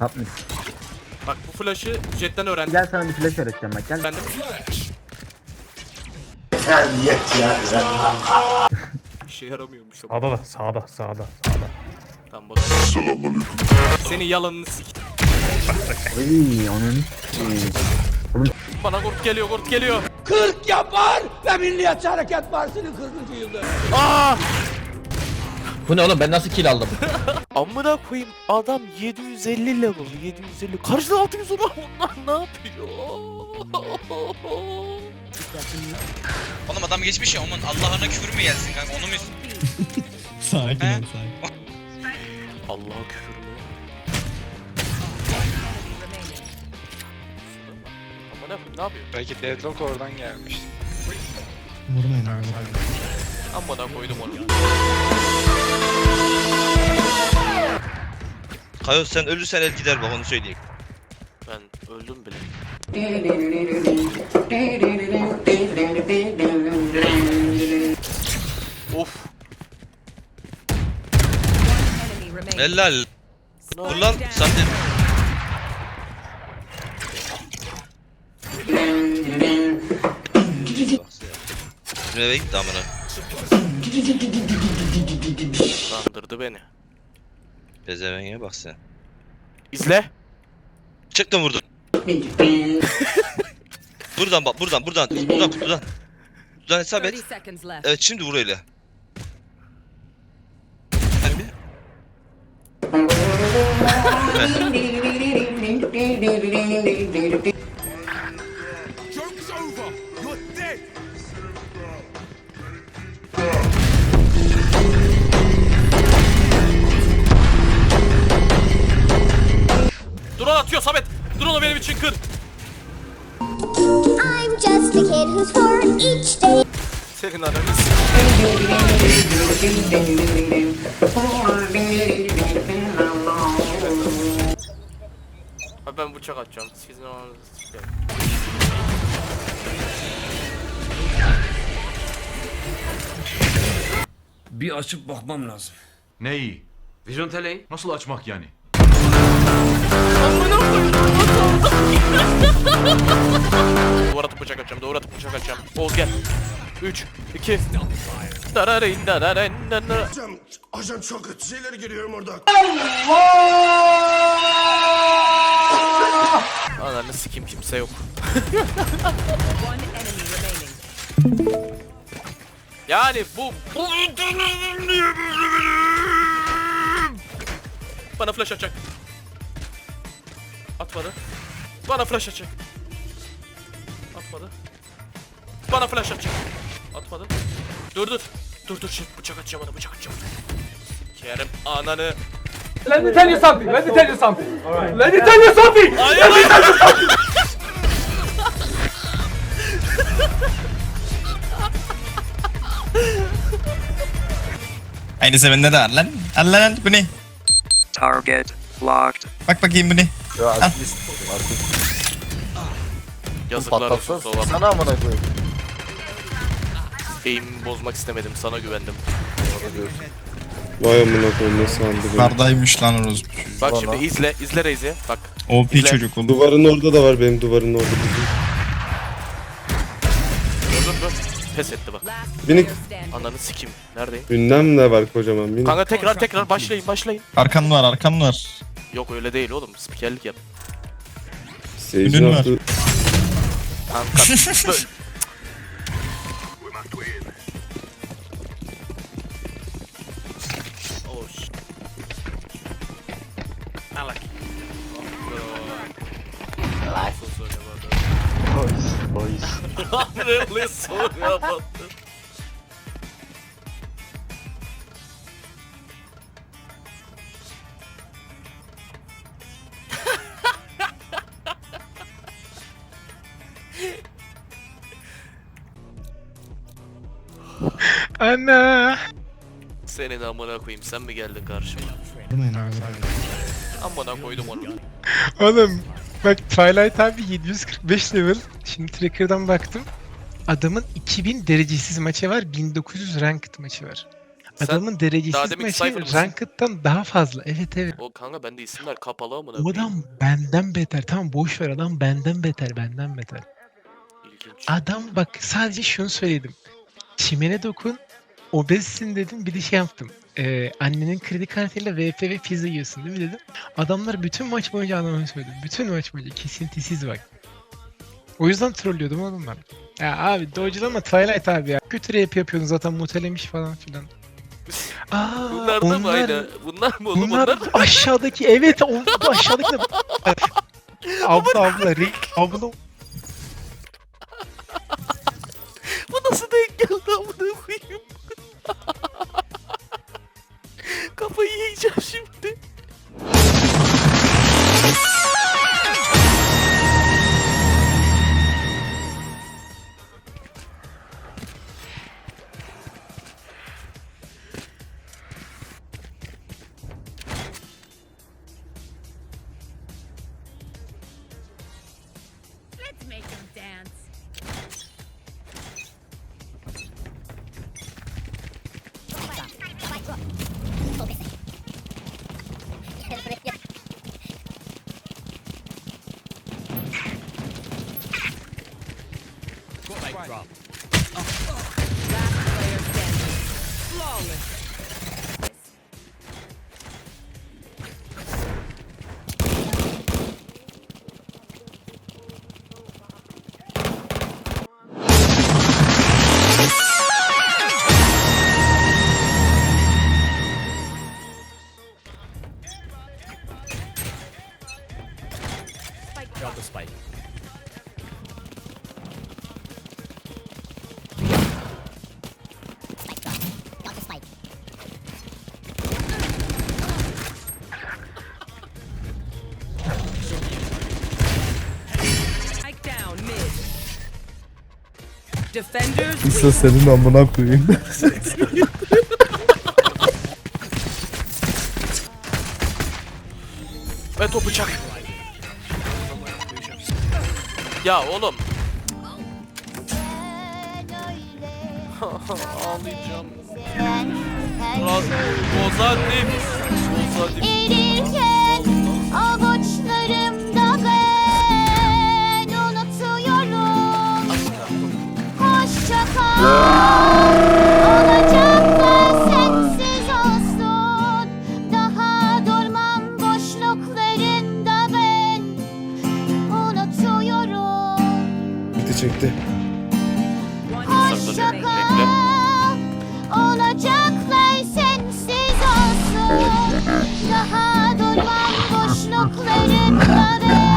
Yapmış. Bak bu flash'ı jetten öğrendim. Gel sana bir flash öğreteceğim bak gel. Ben de işe yaramıyormuş o. Sağda da sağda sağda sağda. Tamam bak. Senin yalanını sik. Oy onun. Bana kurt geliyor kurt geliyor. 40 yapar ve Milliyetçi Hareket Partisi'nin 40. yılı. Aa! Bu ne oğlum ben nasıl kill aldım? Amına koyayım adam 750 level 750 karşıda 600 olan onlar ne yapıyor? Oğlum adam geçmiş ya onun Allah'ına küfür mü gelsin kanka onu mu Sakin ol sakin. Allah'a küfür mü? Amına koyayım ne yapıyor? Belki Deadlock oradan gelmiş. Vurmayın abi. Amına koydum onu. Kayo sen ölürsen el gider bak onu söyleyeyim. Ben öldüm bile. Of. Helal. Dur lan sen de. Bizim eve gitti amına. Kandırdı beni. Pezevenge bak sen. İzle. Çıktım vurdum. buradan bak buradan buradan buradan kutudan. Kutudan hesap et. Evet şimdi vur öyle. Harbi. Drone atıyor Samet. Drone'u benim için kır. I'm just a kid who's four each day. Senin ananı s- Abi ben bıçak atacağım. Sizin ananızı s**eyim. Bir açıp bakmam lazım. Neyi? Vizyon teleyi. Nasıl açmak yani? Duvara atıp bıçak atacağım. Duvara atıp bıçak atacağım. Oğuz gel. 3, 2, Dararin, dararin, dararin. Ajan çok kötü şeyler görüyorum orada. Ananı sikim kimse yok. yani bu bu Bana flash atacak. Atmadı. Bana flash atacak. Atmadı. Bana flash atacak. Atmadı. Dur dur. Dur dur şimdi bıçak atacağım ona bıçak atacağım. Kerem ananı. Let me tell you something. Let me tell you something. Let me tell you something. Hayır hayır. Aynısı bende de var lan. Al lan bu ne? Target locked. Bak bakayım bu ne? Yazıklar olsun Soğan. Sana amına koyayım. Eğimimi bozmak istemedim sana güvendim. Vay amına koyayım ne sandı beni. Bardaymış lan orası. Bak şimdi izle izle Reis'i. Bak OP Güzel. çocuk oldu. Duvarın orada da var benim duvarın orada. gördün mü? Pes etti bak. Minik Ananı sikim. Neredeyim? ünlem de var kocaman minik. Kanka tekrar tekrar başlayın başlayın. Arkam var arkam var. Yok öyle değil oğlum. Spikerlik yap. Var. altı- Kanka böyle. Oh shit. About that. Boys that. Ana. Senin amına koyayım sen mi geldin karşıma? Vurmayın abi. Amına koydum onu. Oğlum bak Twilight abi 745 level. Şimdi tracker'dan baktım. Adamın 2000 derecesiz maçı var, 1900 ranked maçı var. Adamın derecesiz daha maçı Cypher mısın? Ranked'dan daha fazla. Evet evet. O kanka bende isimler kapalı amına O koyayım. adam benden beter. Tamam boş ver adam benden beter. Benden beter. İlginç. Adam bak sadece şunu söyledim. Çimene dokun. Obezsin dedim bir de şey yaptım. Ee, annenin kredi kartıyla VP ve pizza yiyorsun değil mi dedim. Adamlar bütün maç boyunca adama söyledi. Bütün maç boyunca kesintisiz bak. O yüzden trollüyordum oğlum ben. Ya abi dodge'lama Twilight abi ya. Kötü rap yapıyordun zaten mutelemiş falan filan. Aa, Bunlar da mı onlar, aynı? Bunlar mı oğlum Bunlar bunlar? aşağıdaki evet o, aşağıdaki de abla abla Rick abla Bu nasıl denk geldi amına koyayım? Spike, drop. Last player standing. Flawless. Drop the spike. İsa senin amına koyayım. Ve top bıçak. Ya oğlum. Ağlayacağım. Bozadim. Bozadim. Erirken avuçlarımda çekti. Hoşça kal. Olacaklar sensiz olsun. Daha durmam boşluklarında